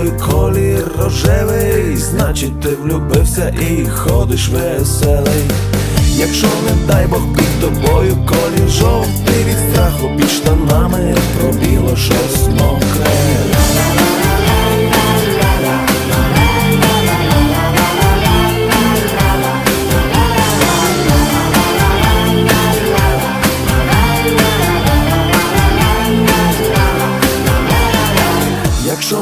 Головою колір рожевий, значить ти влюбився і ходиш веселий. Якщо не дай Бог під тобою колір жовтий від страху під штанами пробіло щось мокре.